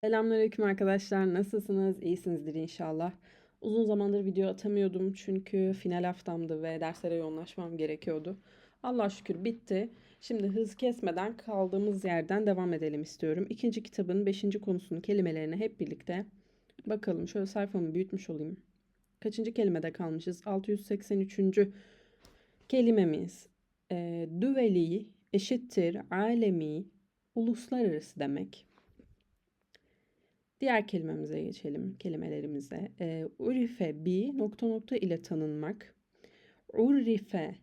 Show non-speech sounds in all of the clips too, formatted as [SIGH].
Selamünaleyküm arkadaşlar. Nasılsınız? İyisinizdir inşallah. Uzun zamandır video atamıyordum çünkü final haftamdı ve derslere yoğunlaşmam gerekiyordu. Allah şükür bitti. Şimdi hız kesmeden kaldığımız yerden devam edelim istiyorum. İkinci kitabın beşinci konusunun kelimelerine hep birlikte bakalım. Şöyle sayfamı büyütmüş olayım. Kaçıncı kelimede kalmışız? 683. kelimemiz. E, düveli eşittir alemi, uluslararası demek. Diğer kelimemize geçelim, kelimelerimize. E, urife bi nokta nokta ile tanınmak. Urife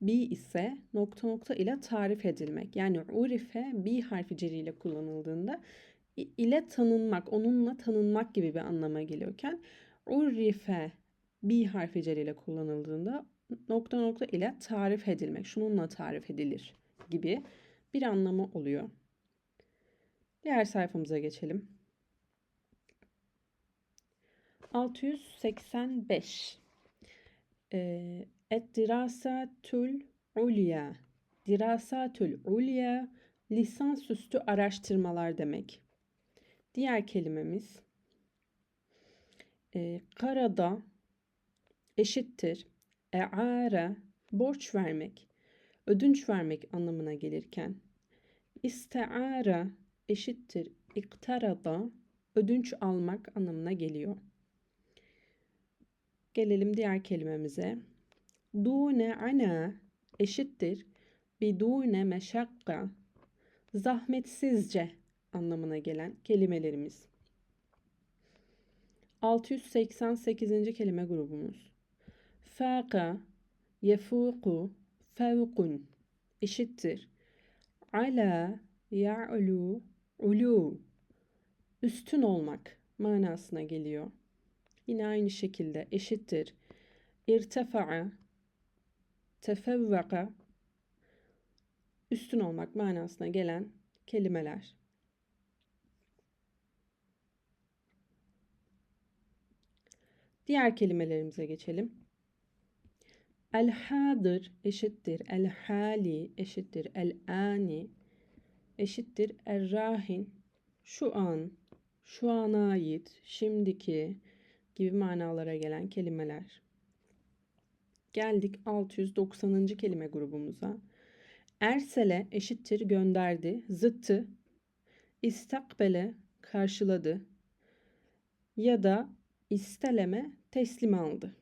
bi ise nokta nokta ile tarif edilmek. Yani urife bi harfi ceriyle kullanıldığında ile tanınmak, onunla tanınmak gibi bir anlama geliyorken urife bi harfi ceriyle kullanıldığında nokta nokta ile tarif edilmek, şununla tarif edilir gibi bir anlamı oluyor. Diğer sayfamıza geçelim. 685 ee, Et-dirasatül ulya Dirasatül ulya lisansüstü araştırmalar demek. Diğer kelimemiz e, karada eşittir e'ara borç vermek, ödünç vermek anlamına gelirken isteara eşittir iktarada ödünç almak anlamına geliyor. Gelelim diğer kelimemize. Dune ana eşittir bidune meşakka zahmetsizce anlamına gelen kelimelerimiz. 688. kelime grubumuz. Faka, yefuku, fevkun eşittir. Ala, ya'lu, ulu üstün olmak manasına geliyor. Yine aynı şekilde eşittir. İrtefa'a, tefevvaka, üstün olmak manasına gelen kelimeler. Diğer kelimelerimize geçelim. El-hadır eşittir. El-hali eşittir. El-ani eşittir. El-rahin şu an, şu ana ait, şimdiki, gibi manalara gelen kelimeler. Geldik 690. kelime grubumuza. Ersele eşittir gönderdi, zıttı, istakbele karşıladı ya da isteleme teslim aldı.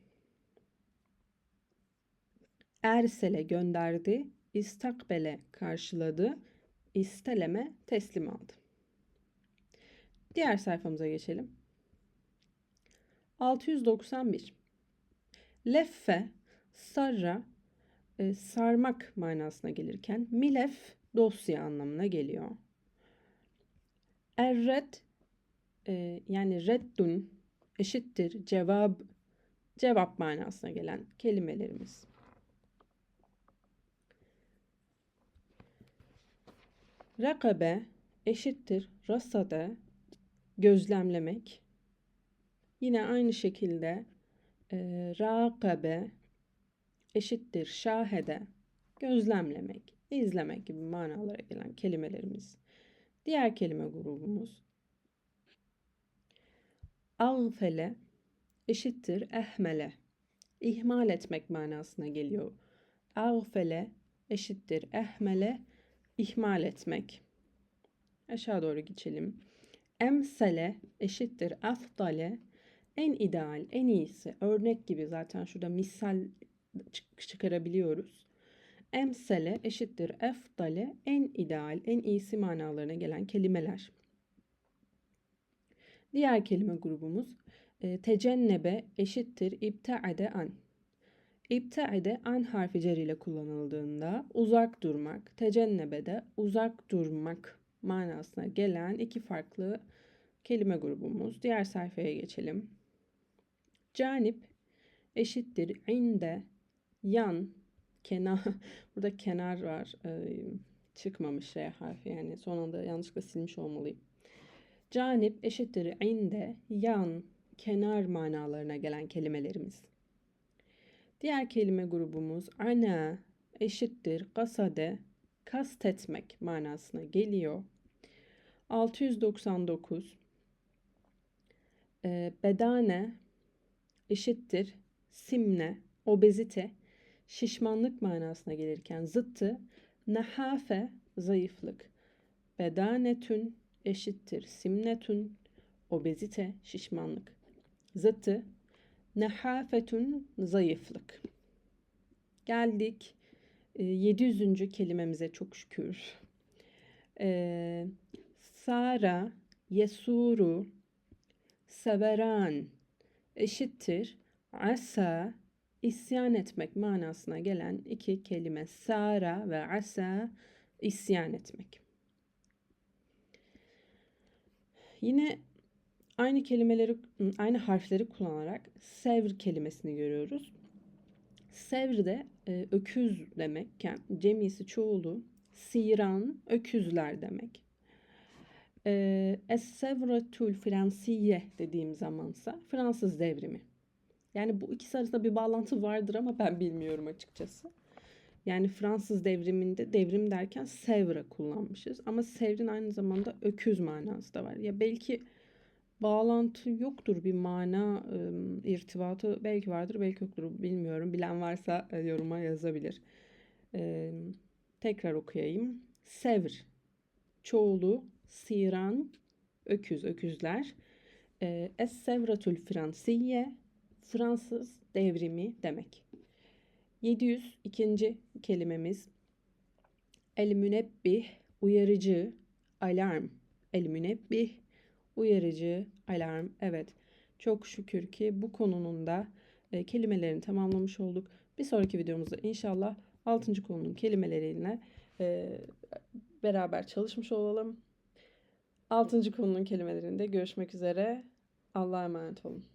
Ersele gönderdi, istakbele karşıladı, isteleme teslim aldı. Diğer sayfamıza geçelim. 691. Leffe, sarra, e, sarmak manasına gelirken milef dosya anlamına geliyor. Erred e, yani reddun eşittir cevap cevap manasına gelen kelimelerimiz. Rakabe eşittir rasade gözlemlemek. Yine aynı şekilde e, rakabe eşittir şahede gözlemlemek, izlemek gibi manalara gelen kelimelerimiz. Diğer kelime grubumuz ağfele eşittir ehmele ihmal etmek manasına geliyor. Ağfele eşittir ehmele ihmal etmek. Aşağı doğru geçelim. Emsele eşittir afdale en ideal, en iyisi, örnek gibi zaten şurada misal çıkarabiliyoruz. Emsele eşittir efdale en ideal, en iyisi manalarına gelen kelimeler. Diğer kelime grubumuz e, tecennebe eşittir ibtaade an. İbtaade an harfi cer ile kullanıldığında uzak durmak, tecennebe de uzak durmak manasına gelen iki farklı kelime grubumuz. Diğer sayfaya geçelim. Canip eşittir inde yan kenar [LAUGHS] burada kenar var ee, çıkmamış R harfi yani son anda yanlışlıkla silmiş olmalıyım. Canip eşittir inde yan kenar manalarına gelen kelimelerimiz. Diğer kelime grubumuz ana eşittir kasade kastetmek manasına geliyor. 699 e, bedane eşittir simne, obezite, şişmanlık manasına gelirken zıttı nehafe, zayıflık. Bedanetün eşittir simnetün, obezite, şişmanlık. Zıttı nehafetün, zayıflık. Geldik e, 700. kelimemize çok şükür. E, Sara, yesuru, severan eşittir asa isyan etmek manasına gelen iki kelime sara ve asa isyan etmek. Yine aynı kelimeleri aynı harfleri kullanarak sevr kelimesini görüyoruz. Sevr de e, öküz demekken cemisi çoğulu siran öküzler demek. E, Es-Sevretul Fransiye dediğim zamansa Fransız devrimi. Yani bu ikisi arasında bir bağlantı vardır ama ben bilmiyorum açıkçası. Yani Fransız devriminde devrim derken Sevre kullanmışız. Ama Sevrin aynı zamanda öküz manası da var. Ya belki bağlantı yoktur bir mana irtibatı belki vardır belki yoktur bilmiyorum. Bilen varsa e, yoruma yazabilir. Ee, tekrar okuyayım. Sevr çoğulu siran öküz öküzler. Ee, Es-Sevratul Fransiye Fransız devrimi demek. 702. kelimemiz El münebbih uyarıcı alarm. El münebbih uyarıcı alarm. Evet. Çok şükür ki bu konunun da e, kelimelerini tamamlamış olduk. Bir sonraki videomuzda inşallah 6. konunun kelimeleriyle e, beraber çalışmış olalım. 6. konunun kelimelerinde görüşmek üzere. Allah'a emanet olun.